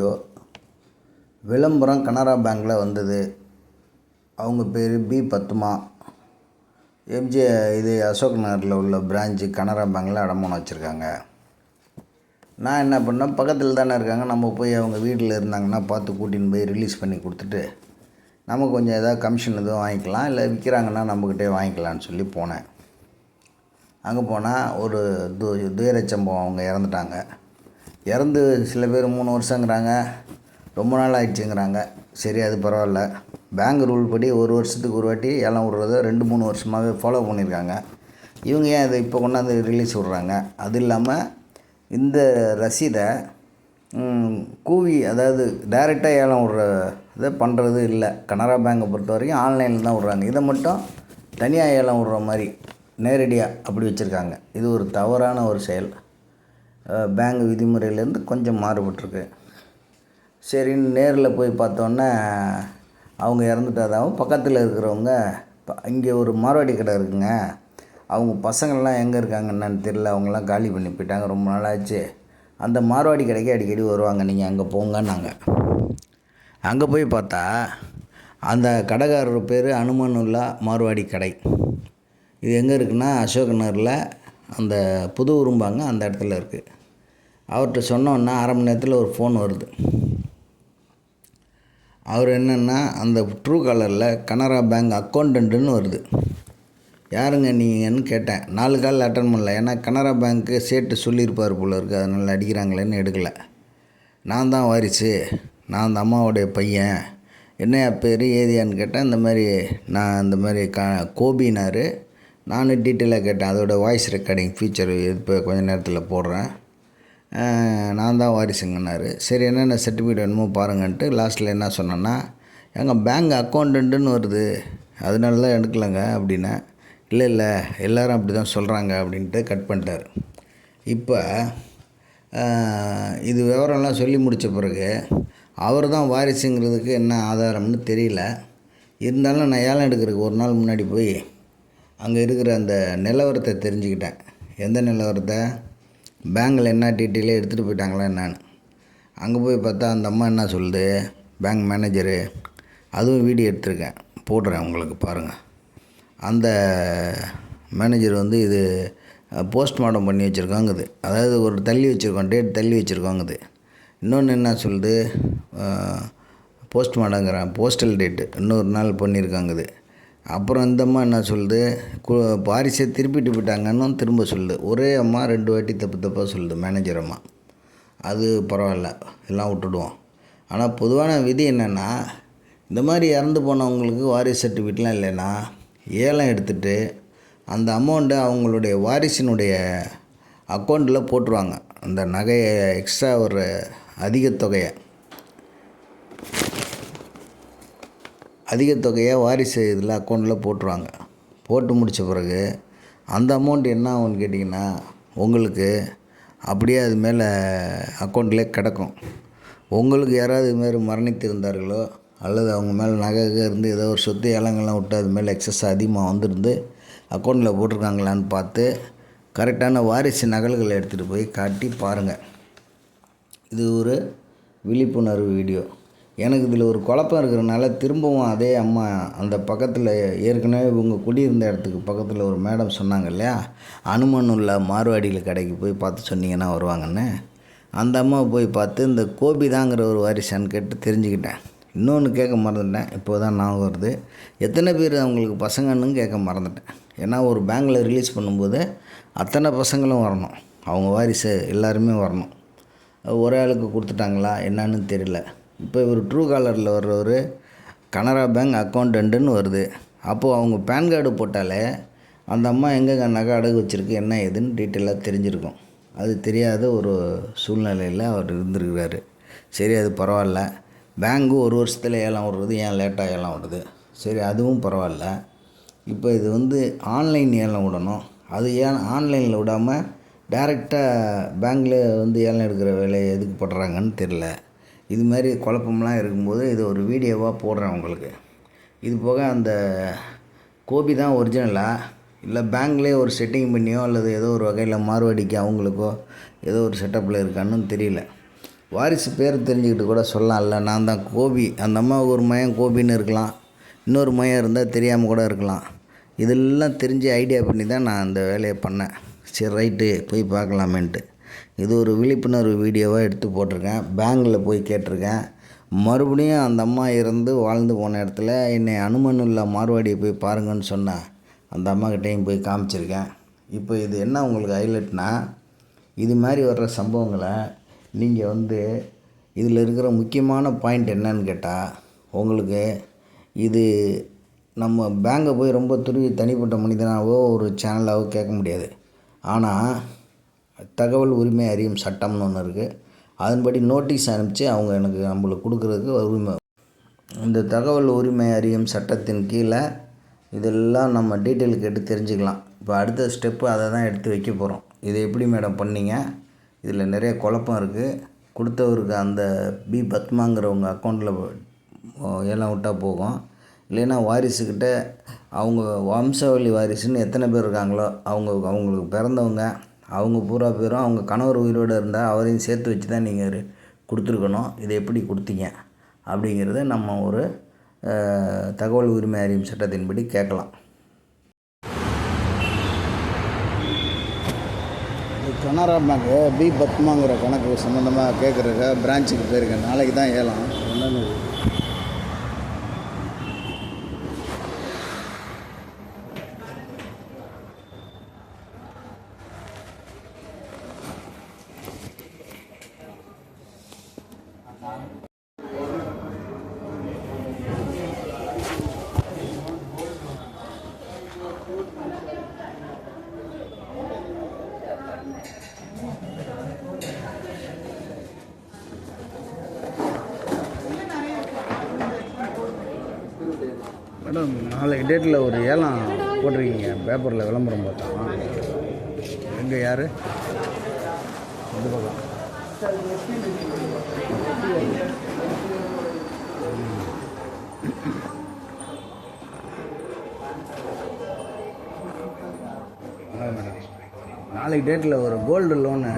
Video விளம்பரம் கனரா பேங்க்கில் வந்தது. அவங்க பேர் பி பத்துமா எம்ஜி இது அசோக் நகரில் உள்ள பிரான்ச்சு கனரா பேங்க்கில் அடமானம் வச்சுருக்காங்க. நான் என்ன பண்ணேன் பக்கத்தில் தானே இருக்காங்க. நம்ம போய் அவங்க வீட்டில் இருந்தாங்கன்னா பார்த்து கூட்டின்னு போய் ரிலீஸ் பண்ணி கொடுத்துட்டு நம்ம கொஞ்சம் ஏதாவது கமிஷன் எதுவும் வாங்கிக்கலாம். இல்லை விற்கிறாங்கன்னா நம்மக்கிட்டே வாங்கிக்கலான்னு சொல்லி போனேன். அங்கே போனால் ஒரு து துயரச்சம்பவம் அவங்க இறந்துட்டாங்க. இறந்து சில பேர் மூணு வருஷங்கிறாங்க ரொம்ப நாள் ஆயிடுச்சுங்கிறாங்க. சரி அது பரவாயில்ல. பேங்க் ரூல் படி ஒரு வருஷத்துக்கு ஒரு வாட்டி ஏலம் விடுறத ரெண்டு மூணு வருஷமாகவே ஃபாலோ பண்ணியிருக்காங்க. இவங்க ஏன் இதை இப்போ கொண்டாந்து ரிலீஸ் விட்றாங்க? அது இல்லாமல் இந்த ரசீதை கூவி அதாவது டைரெக்டாக ஏலம் விடுற இதை பண்ணுறது இல்லை. கனரா பேங்கை பொறுத்த வரைக்கும் ஆன்லைனில் தான் விட்றாங்க. இதை மட்டும் தனியாக ஏலம் விடுற மாதிரி நேரடியாக அப்படி வச்சுருக்காங்க. இது ஒரு தவறான ஒரு செயல். பேங்க் விதிமுறையிலேருந்து கொஞ்சம் மாறுபட்டிருக்கு. சரின்னு நேரில் போய் பார்த்தோன்னே அவங்க இறந்துட்டாதாவும் பக்கத்தில் இருக்கிறவங்க இங்கே ஒரு மார்வாடி கடை இருக்குங்க. அவங்க பசங்கள்லாம் எங்கே இருக்காங்க என்னன்னு தெரியல அவங்கெல்லாம் காலி பண்ணி போயிட்டாங்க ரொம்ப நாளாச்சு. அந்த மார்வாடி கடைக்கு அடிக்கடி வருவாங்க நீங்கள் அங்கே போங்கன்னாங்க. அங்கே போய் பார்த்தா அந்த கடைக்காரர் பேர் அனுமனுல்லா மார்வாடி கடை. இது எங்கே இருக்குன்னா அசோக் நகரில் அந்த புது உரும்பாங்க அந்த இடத்துல இருக்குது அவர்கிட்ட சொன்னோன்னா அரை மணி நேரத்தில் ஒரு ஃபோன் வருது. அவர் என்னென்னா அந்த ட்ரூ காலரில் கனரா பேங்க் அக்கௌண்ட்டுன்னு வருது. யாருங்க நீங்கன்னு கேட்டேன். நாலு கால் அட்டன் பண்ணல. ஏன்னா கனரா பேங்க்கு சேட்டு சொல்லியிருப்பார் போல இருக்குது அதனால் அடிக்கிறாங்களேன்னு எடுக்கலை. நான் தான் வாரிசு. நான் அந்த அம்மாவுடைய பையன். என்னையா பேர் ஏதியான்னு கேட்டேன். இந்த மாதிரி நான் இந்த மாதிரி க கோபினார். நானும் டீட்டெயிலாக கேட்டேன். அதோடய வாய்ஸ் ரெக்கார்டிங் ஃபீச்சர் இப்போ கொஞ்ச நேரத்தில் போடுறேன். நான் தான் வாரிசுங்கன்னாரு. சரி என்னென்ன சர்டிஃபிகேட் வேணுமோ பாருங்கன்ட்டு லாஸ்ட்டில் என்ன சொன்னேன்னா எங்கள் பேங்க் அக்கௌண்ட்டுன்னு வருது. அதனால தான் எடுக்கலைங்க அப்படின்னா இல்லை இல்லை எல்லோரும் அப்படி தான் சொல்கிறாங்க அப்படின்ட்டு கட் பண்ணிட்டார். இப்போ இது விவரம்லாம் சொல்லி முடித்த பிறகு அவர் தான் வாரிசுங்கிறதுக்கு என்ன ஆதாரம்னு தெரியல. இருந்தாலும் நான் ஏலம் எடுக்கிறதுக்கு ஒரு நாள் முன்னாடி போய் அங்கே இருக்கிற அந்த நிலவரத்தை தெரிஞ்சுக்கிட்டேன். எந்த நிலவரத்தை? பேங்கில் என்ன டீட்டெயிலே எடுத்துகிட்டு போயிட்டாங்களா என்னன்னு. அங்கே போய் பார்த்தா அந்த அம்மா என்ன சொல்லுது? பேங்க் மேனேஜரு அதுவும் வீடியோ எடுத்திருக்கேன். போடுறேன் உங்களுக்கு பாருங்கள் அந்த மேனேஜர் வந்து இது போஸ்ட்மார்ட்டம் பண்ணி வச்சுருக்காங்குது. அதாவது ஒரு தள்ளி வச்சுருக்கோம் டேட் தள்ளி வச்சுருக்காங்குது. இன்னொன்று என்ன சொல்லுது? போஸ்ட்மார்ட்டங்கிறேன் போஸ்டல் டேட்டு இன்னொரு நாள் பண்ணியிருக்காங்குது. அப்புறம் இந்த அம்மா என்ன சொல்லுது? கு வாரிசை திருப்பிட்டு போயிட்டாங்கன்னு திரும்ப சொல்லுது. ஒரே அம்மா ரெண்டு வாட்டி தப்பு தப்பாக சொல்லுது மேனேஜர் அம்மா. அது பரவாயில்ல எல்லாம் விட்டுடுவோம். ஆனால் பொதுவான விதி என்னென்னா இந்த மாதிரி இறந்து போனவங்களுக்கு வாரிசு சர்டிஃபிகேட்லாம் இல்லைன்னா ஏலம் எடுத்துகிட்டு அந்த அமௌண்ட்டை அவங்களுடைய வாரிசினுடைய அக்கௌண்ட்டில் போட்டுருவாங்க. அந்த நகையை எக்ஸ்ட்ரா ஒரு அதிக தொகையை அதிக தொகையை வாரிசு இதில் அக்கௌண்ட்டில் போட்டுருவாங்க. போட்டு முடித்த பிறகு அந்த அமௌண்ட் என்ன ஆகும்னு கேட்டிங்கன்னா உங்களுக்கு அப்படியே அது மேலே அக்கௌண்ட்லேயே கிடக்கும். உங்களுக்கு யாராவது மாரி மரணித்திருந்தார்களோ அல்லது அவங்க மேலே நகை இருந்து ஏதோ ஒரு சொத்து ஏலங்கள்லாம் விட்டு அது மேலே எக்ஸஸ் அதிகமாக வந்திருந்து அக்கௌண்ட்டில் போட்டிருக்காங்களான்னு பார்த்து கரெக்டான வாரிசு நகல்களை எடுத்துகிட்டு போய் காட்டி பாருங்கள் இது ஒரு விழிப்புணர்வு வீடியோ எனக்கு இதில் ஒரு குழப்பம் இருக்கிறனால திரும்பவும் அதே அம்மா அந்த பக்கத்தில் ஏற்கனவே இவங்க குடியிருந்த இடத்துக்கு பக்கத்தில் ஒரு மேடம் சொன்னாங்க இல்லையா? அனுமன் உள்ள மார்வாடியில் கடைக்கு போய் பார்த்து சொன்னீங்கன்னா வருவாங்கன்னு. அந்த அம்மாவை போய் பார்த்து இந்த கோபி தாங்கிற ஒரு வாரிசான்னு கேட்டு தெரிஞ்சுக்கிட்டேன். இன்னொன்று கேட்க மறந்துட்டேன். இப்போ தான் ஞாபகம் வருது. எத்தனை பேர் அவங்களுக்கு பசங்கன்னு கேட்க மறந்துட்டேன். ஏன்னா ஒரு பேங்கில் ரிலீஸ் பண்ணும்போது அத்தனை பசங்களும் வரணும். அவங்க வாரிசு எல்லாருமே வரணும். ஒரே ஆளுக்கு கொடுத்துட்டாங்களா? என்னன்னு தெரியல. இப்போ இவர் ட்ரூ காலரில் வர்றவர் கனரா பேங்க் அக்கௌண்டண்ட்டுன்னு வருது. அப்போது அவங்க பேன் கார்டு போட்டாலே அந்த அம்மா எங்கே நகை அடகு வச்சுருக்கு என்ன ஏதுன்னு டீட்டெயிலாக தெரிஞ்சிருக்கும். அது தெரியாத ஒரு சூழ்நிலையில் அவர் இருந்திருக்கிறாரு. சரி அது பரவாயில்ல. பேங்க்கு ஒரு வருஷத்தில் ஏலம் விடுறது ஏன் லேட்டாக ஏலம் விடுது? சரி அதுவும் பரவாயில்ல. இப்போ இது வந்து ஆன்லைன் ஏலம் விடணும். அது ஏன் ஆன்லைனில் விடாமல் டேரெக்டாக பேங்க்கில் வந்து ஏலம் எடுக்கிற வேலையை எதுக்கு பண்ணுறாங்கன்னு தெரில இது மாதிரி குழப்பம்லாம் இருக்கும்போது இது ஒரு வீடியோவாக போடுறேன் உங்களுக்கு. இது போக அந்த கோபி தான் ஒரிஜினலாக இல்லை பேங்க்லேயே ஒரு செட்டிங் பண்ணியோ அல்லது ஏதோ ஒரு வகையில் மார்வாடிக்கு அவங்களுக்கோ ஏதோ ஒரு செட்டப்பில் இருக்கான்னு தெரியல. வாரிசு பேர் தெரிஞ்சுக்கிட்டு கூட சொல்லலாம்ல. நான் தான் கோபி. அந்த அம்மாவுக்கு ஒரு மயம் கோபின்னு இருக்கலாம். இன்னொரு மயம் இருந்தால் தெரியாமல் கூட இருக்கலாம். இதெல்லாம் தெரிஞ்சு ஐடியா பண்ணி தான் நான் அந்த வேலையை பண்ணேன். சரி ரைட்டு போய் பார்க்கலாமேன்ட்டு. இது ஒரு விழிப்புணர்வு வீடியோவாக எடுத்து போட்டிருக்கேன். பேங்கில் போய் கேட்டிருக்கேன். மறுபடியும் அந்த அம்மா இருந்து வாழ்ந்து போன இடத்துல என்னை அனுமனுள்ள மார்வாடியை போய் பாருங்கன்னு சொன்னேன் அந்த அம்மாக்கிட்டேயும் போய் காமிச்சிருக்கேன். இப்போ இது என்ன உங்களுக்கு ஹைலைட்னா இது மாதிரி வர்ற சம்பவங்களை நீங்கள் வந்து இதில் இருக்கிற முக்கியமான பாயிண்ட் என்னன்னு கேட்டால் உங்களுக்கு இது நம்ம பேங்கை போய் ரொம்ப துருவி தனிப்பட்ட மனிதனாகவோ ஒரு சேனலாகவோ கேட்க முடியாது. ஆனால் தகவல் உரிமை அறியும் சட்டம்னு ஒன்று இருக்குது அதன்படி நோட்டீஸ் அனுப்பிச்சு அவங்க எனக்கு நம்மளுக்கு கொடுக்குறதுக்கு உரிமை. இந்த தகவல் உரிமை அறியும் சட்டத்தின் கீழே இதெல்லாம் நம்ம டீட்டெயில் கேட்டு தெரிஞ்சுக்கலாம். இப்போ அடுத்த ஸ்டெப்பு அதை தான் எடுத்து வைக்க போகிறோம் இதை எப்படி மேடம் பண்ணீங்க? இதில் நிறைய குழப்பம் இருக்குது கொடுத்தவருக்கு அந்த பி பத்மாங்கிறவங்க அக்கௌண்ட்டில் எல்லாம் விட்டால் போகும். இல்லைன்னா வாரிசுக்கிட்ட அவங்க வம்சாவளி வாரிசுன்னு எத்தனை பேர் இருக்காங்களோ அவங்க அவங்களுக்கு பிறந்தவங்க அவங்க பூரா பேரும் அவங்க கணவர் உயிரோடு இருந்தால் அவரையும் சேர்த்து வச்சு தான் நீங்கள் கொடுத்துருக்கணும். இதை எப்படி கொடுத்தீங்க? அப்படிங்கிறத நம்ம ஒரு தகவல் உரிமை அறியும் சட்டத்தின்படி கேட்கலாம். Canara bank B. பத்மாங்கிற கணக்கு சம்மந்தமாக கேட்குறக்க பிரான்ச்சுக்கு போயிருக்கேன். நாளைக்கு தான் ஏலம். மேடம் நாளைக்கு டேட்டில் ஒரு ஏலம் போட்டிருக்கீங்க. பேப்பரில் விளம்பரம் பார்த்தோம் எங்கே யார்? இந்த பக்கம். மேடம். நாளைக்கு டேட்டில் ஒரு கோல்டு லோனு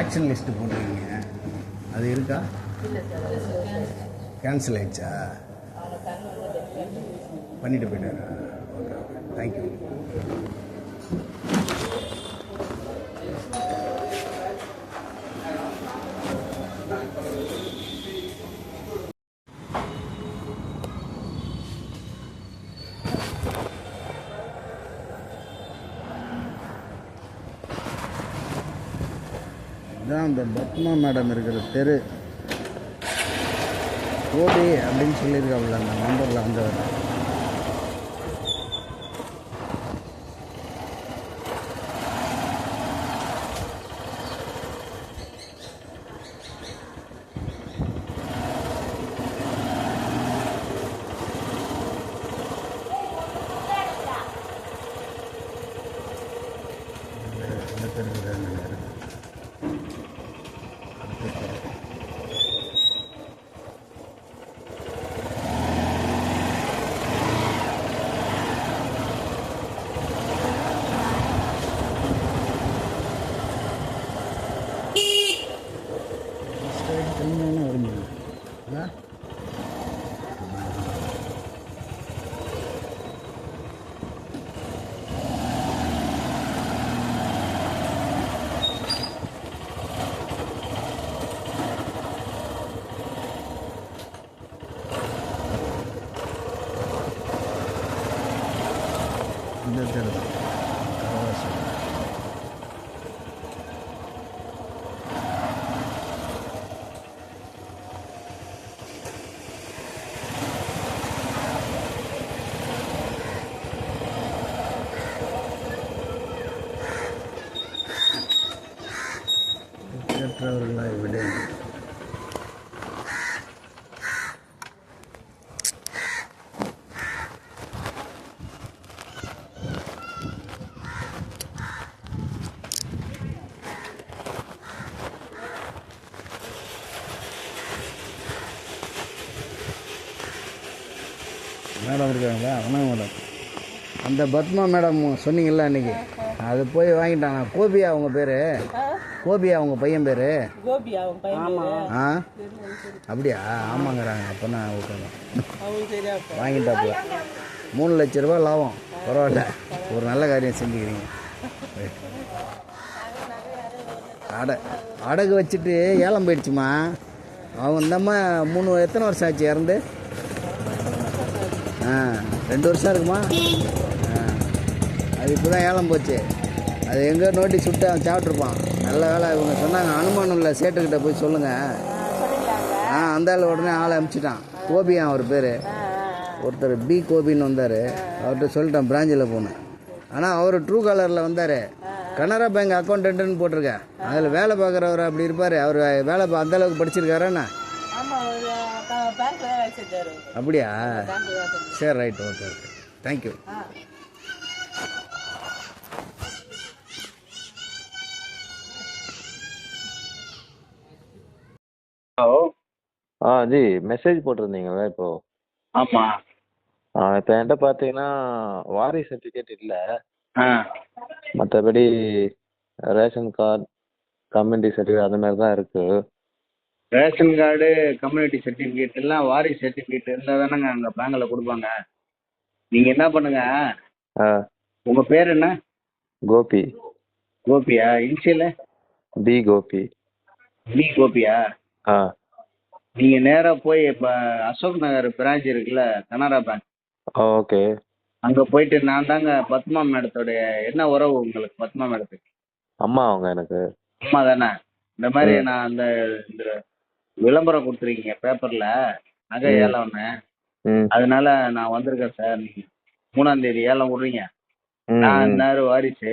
ஆக்ஷன் லிஸ்ட்டு போட்டிருக்கீங்க. அது இருக்கா? கேன்சல் ஆயிடுச்சா? பண்ணிட்டு போயிட்டாரா. ஓகே ஓகே தேங்க்யூ இதான் அந்த பத்மா மேடம் இருக்கிற தெரு. கோபி அப்படின்னு சொல்லியிருக்காப்புல அந்த நம்பரில் வந்து இந்த தெருவில் தான் இருக்கு. அடுத்த தெரு. ஸ்ட்ரைட் திரும்பினா வருங்க இல்லை இந்த தெரு தான் கரவாசி பெற்றவர்களா விட இருக்காங்களா வணக்கம் மேடம் அந்த பத்மா மேடம் சொன்னீங்கல்ல அன்றைக்கி அது போய் வாங்கிட்டாங்க கோபியா அவங்க பேர்? கோபியா உங்கள் பையன் பேர்? கோபி அவங்க பையன் பேரு. ஆ? அப்படியா? ஆமாங்கிறாங்க. அப்போனா ஓகே அவங்களுக்கு சரியா இருக்கும் வாங்கிட்டாப்புல. மூணு லட்ச ரூபா லாபம். பரவாயில்ல. ஒரு நல்ல காரியம் செஞ்சுக்கிறீங்க. அடை அடகு வச்சுட்டு ஏலம் போயிடுச்சுமா? அவங்க இந்தம்மா மூணு எத்தனை வருஷம் ஆச்சு இறந்து? ஆ ரெண்டு வருஷம் இருக்குமா ஆ அது இப்போ தான் ஏலம் போச்சு. அது எங்கே நோட்டீஸ் விட்டு அவன் சாப்பிட்ருப்பான் நல்ல வேலை இவங்க சொன்னாங்க அனுமானம் இல்லை சேட்டுக்கிட்ட போய் சொல்லுங்கள் ஆ அந்த ஆள் உடனே ஆளை அனுப்பிச்சிட்டான் கோபியான் அவர் பேர். ஒருத்தர் பி கோபின்னு வந்தார். அவர்கிட்ட சொல்லிட்டேன் பிராஞ்சில் போனேன். ஆனால் அவர் ட்ரூ காலரில் வந்தார். கனரா பேங்க் அக்கௌண்டன்ட்னு போட்டிருக்கேன் அதில் வேலை பார்க்குறவர் அப்படி இருப்பார். அவர் வேலை பா அந்த அப்படியா. சரி right okay okay thank you ah. Hello ஆ ஜி மெசேஜ் போட்டிருந்தீங்கல்ல இப்போ? ஆமாம் ஆ இப்போ என்கிட்ட பார்த்தீங்கன்னா வாரிசு சர்டிஃபிகேட் இல்லை. ஆ. மற்றபடி ரேஷன் கார்டு கம்யூனிட்டி சர்டிஃபிகேட் அந்த மாதிரி தான் இருக்குது ரேஷன் கார்டு கம்யூனிட்டி சர்டிஃபிகேட் எல்லாம் வாரிசு சர்டிஃபிகேட் இருந்தால் தானேங்க அங்கே பேங்கில் கொடுப்பாங்க. நீங்கள் என்ன பண்ணுங்க? ஆ. உங்கள் பேர் என்ன? கோபி. கோபியா? இன்ஷியல்? பி கோபி. பி கோபியா? ஆ. நீங்கள் நேராக போய் இப்போ அசோக் நகர் பிரான்ச் இருக்குல்ல கனரா பேங்க் ஓகே. அங்கே போயிட்டு நான் தாங்க பத்மா மேடத்தோடைய என்ன உறவு உங்களுக்கு பத்மா மேடத்துக்கு? அம்மா அவங்க எனக்கு. அம்மா தானே? இந்த மாதிரி நான் அந்த இந்த விளம்பரம் கொடுத்துருக்கீங்க பேப்பரில் நகை. ஏலம்னு ம். அதனால நான் வந்திருக்கேன் சார். நீங்கள் மூணாம் தேதி ஏலம் விட்றீங்க. நான் ம். இன்னாரு வாரிசு.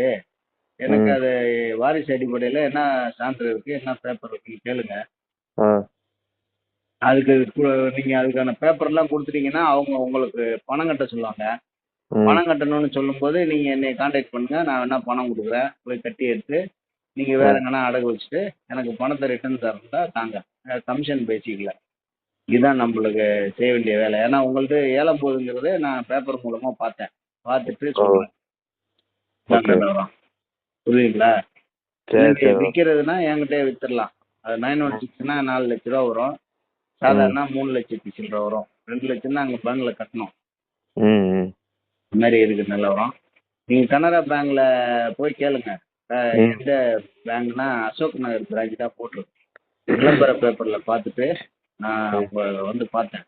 எனக்கு. அது வாரிசு அடிப்படையில் என்ன சான்று இருக்கு என்ன பேப்பர் இருக்குன்னு கேளுங்க. அதுக்கு நீங்க அதுக்கான பேப்பர்லாம் கொடுத்துட்டீங்கன்னா அவங்க உங்களுக்கு பணம் கட்ட சொல்லுவாங்க. பணம் கட்டணும்னு சொல்லும்போது நீங்க என்னை காண்டாக்ட் பண்ணுங்க. நான் வேணா பணம் கொடுக்குறேன். போய் கட்டி எடுத்து நீங்க வேற எங்கன்னா அடகு வச்சுட்டு எனக்கு பணத்தை ரிட்டர்ன் தரதா தாங்க. கமிஷன் பேசிக்கல. இதுதான் நம்மளுக்கு செய்ய வேண்டிய வேலை. ஏன்னா உங்கள்ட்ட ஏலம் போகுதுங்கிறத நான் பேப்பர் மூலமா பார்த்தேன். பார்த்துட்டு. நிலவரம். புரியுதுங்களா? விற்கிறதுனா என்கிட்டயே வித்துடலாம். அது நைன் ஒன் சிக்ஸ்னா நாலு லட்ச ரூபா வரும். சாதாரண மூணு லட்சத்தி சில்லற வரும். ரெண்டு லட்சம் தான் அங்கே பேங்க்ல கட்டணும். இந்த மாதிரி இருக்கு நிலவரம் நீங்க கனரா பேங்க்ல போய் கேளுங்க. எந்த பேங்க்னா அசோக் நகர் பிரான்ச் தான் போட்டிருக்கு. விளம்பர பேப்பர்ல பார்த்துட்டு நான் உங்க வந்து பார்த்தேன்.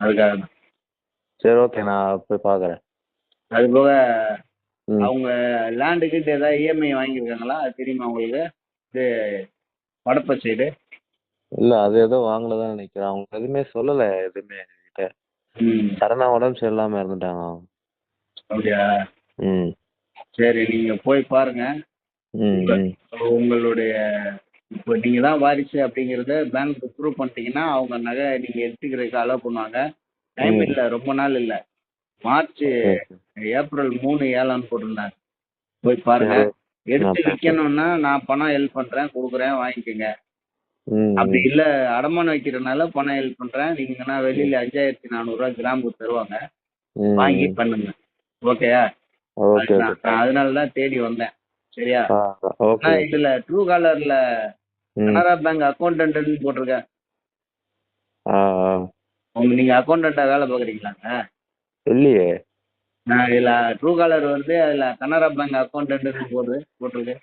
அதுக்காக தான். சரி ஓகே நான் போய் பார்க்குறேன். அது போக அவங்க லேண்டுக்கு ஏதாவது இஎம்ஐ வாங்கியிருக்காங்களா? அது தெரியுமா உங்களுக்கு? இது வடப்பை சைடு இல்லை அது ஏதோ வாங்கல தான் நினைக்கிறேன். அவங்க எதுவுமே சொல்லலை எதுவுமே என்கிட்ட சடனாக உடம்பு சரியில்லாமல் இறந்துட்டாங்க அவங்க. அப்படியா? ம். சரி நீங்க போய் பாருங்க. உங்களுடைய இப்போ நீங்க தான் வாரிசு அப்படிங்கிறத பேங்க் ப்ரூவ் பண்ணிட்டீங்கன்னா அவங்க நகை நீங்க எடுத்துக்கிறதுக்கு அலோவ் பண்ணுவாங்க. டைம். இல்லை ரொம்ப நாள் இல்லை. மார்ச் ஏப்ரல் மூணு ஏழான்னு போட்டிருந்தாங்க. போய் பாருங்க. எடுத்து. விற்கணும்னா நான் பணம் ஹெல்ப் பண்றேன் கொடுக்குறேன் வாங்கிக்கோங்க. அப்படி. இல்ல அடமானம் வைக்கிறதுனால பணம் ஹெல்ப் பண்றேன். நீங்கன்னா வெளியில அஞ்சாயிரத்தி நானூறுரூவா கிராமுக்கு தருவாங்க. வாங்கி. பண்ணுங்க. ஓகேயா? அதனால தான் தேடி வந்தேன். சரியா? இதுல ட்ரூ காலர்ல கனரா பேங்க் அக்கௌண்டன்ட்னு போட்டிருக்கேன். ஆ ஆ. உங்க நீங்க அக்கௌண்டண்டா வேலை பார்க்குறீங்களாங்க? இல்லையே. நான் இதுல ட்ரூ காலர் வந்து அதுல கனரா பேங்க் அக்கௌண்டன்ட்னு போடுது போட்டிருக்கு.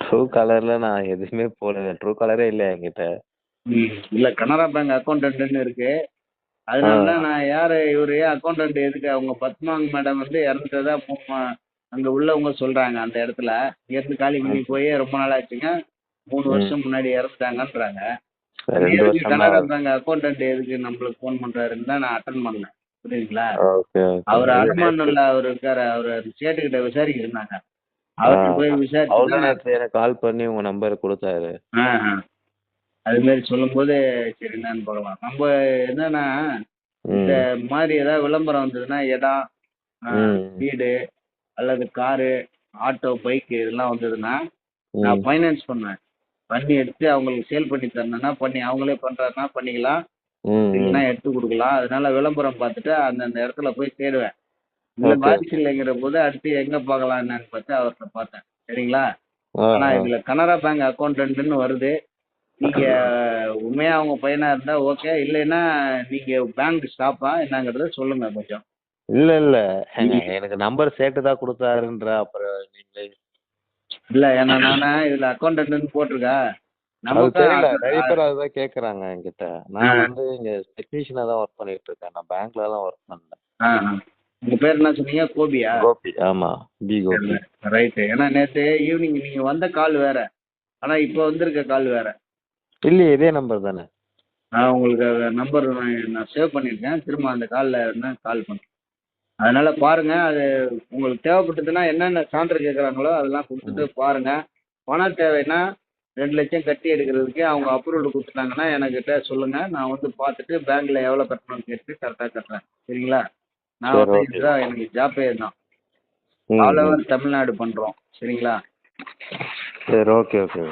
ட்ரூ கலரில் நான் எதுவுமே போடல. ட்ரூ கலரே இல்லை என்கிட்ட. இல்ல கனரா பேங்க் அக்கௌண்டன்ட்னு இருக்கு. அதனால தான் நான் யாரு இவரு அக்கௌண்டன்ட் எதுக்கு? அவங்க பத்மாங்க மேடம் வந்து இறந்துட்டதா அங்க உள்ளவங்க சொல்றாங்க அந்த இடத்துல. இங்க இருந்து காலி பண்ணி போய் ரொம்ப நாள் ஆச்சுங்க. மூணு. வருஷம் முன்னாடி இறந்துட்டாங்கன்றாங்க. அக்கௌண்டன்ட் எதுக்கு நம்மளுக்கு ஃபோன் பண்றாருன்னு தான் நான் அட்டன் பண்ணேன். புரியுதுங்களா? அவர் அடமானம்ல அவர் இருக்காரு. அவர் சேட்டுக்கிட்ட விசாரிக்க இருந்தாங்க அவர்கிட்ட போய் விசாரிச்சு எனக்கு கால் பண்ணி உங்கள் நம்பர் கொடுத்தாரு. அது மாதிரி சொல்லும்போது சரி என்னன்னு பார்க்கலாம். நம்ம என்னன்னா இந்த மாதிரி ஏதாவது விளம்பரம் வந்ததுன்னா இடம். வீடு அல்லது காரு ஆட்டோ பைக் இதெல்லாம் வந்ததுன்னா நான் ம். ஃபைனான்ஸ் பண்ணுவேன் பண்ணி எடுத்து அவங்களுக்கு சேல் பண்ணி தரணும்னா பண்ணி அவங்களே பண்றாருன்னா பண்ணிக்கலாம். இல்லைன்னா எடுத்து கொடுக்கலாம். அதனால விளம்பரம் பார்த்துட்டு அந்தந்த இடத்துல போய் தேடுவேன். Okay. வாரிசு இல்லைங்கிற போது அடுத்து எங்க பார்க்கலாம் என்னன்னு பார்த்து அவர்கிட்ட பார்த்தேன். சரிங்களா? ஆனா. இதுல கனரா பேங்க் அக்கௌண்டன்ட்னு வருது. நீங்க உண்மையா அவங்க பையனா இருந்தா ஓகே இல்லைன்னா நீங்க பேங்க் ஸ்டாஃபா என்னங்கறத சொல்லுங்க கொஞ்சம். இல்ல இல்ல. எனக்கு நம்பர் சேட்டு தான் கொடுத்தாருன்ற அப்புறம் நீங்களே இல்ல ஏன்னா நானே இதுல அக்கௌண்டன்ட்னு போட்டிருக்கா? தெரியல நிறைய நமக்கு பேர் கேக்குறாங்க என்கிட்ட. நான் வந்து இங்க டெக்னீஷியனா தான் ஒர்க் பண்ணிட்டு இருக்கேன். நான் பேங்க்ல தான் ஒர்க் பண்ணேன். உங்க பேர் என்ன சொன்னீங்க? கோபியா? கோபி ஆமா. பி கோபி. ஏன்னா நேத்து ஈவினிங் நீங்க வந்த கால் வேற. ஆனா இப்போ வந்திருக்க கால் வேற. இல்லையே இதே நம்பர் தானே. நான் உங்களுக்கு நம்பர் நான் சேவ் பண்ணியிருக்கேன். திரும்ப அந்த காலில் என்ன கால் பண்ணுறேன் அதனால பாருங்க அது உங்களுக்கு தேவைப்பட்டதுன்னா என்னென்ன சான்று கேட்குறாங்களோ அதெல்லாம் கொடுத்துட்டு பாருங்க. பணம் தேவைன்னா ரெண்டு லட்சம் கட்டி எடுக்கிறதுக்கு அவங்க அப்ரூவல் கொடுத்துட்டாங்கன்னா எனக்கிட்ட சொல்லுங்க. நான் வந்து பார்த்துட்டு பேங்க்ல எவ்வளோ கட்டணும்னு கேட்டு கரெக்டாக கட்டுறேன். சரிங்களா? நான் வந்து. இதுதான் எனக்கு ஜாப்பே தான். ம், ஆல். ஓவர் தமிழ்நாடு பண்ணுறோம் சரிங்களா? சரி ஓகே ஓகே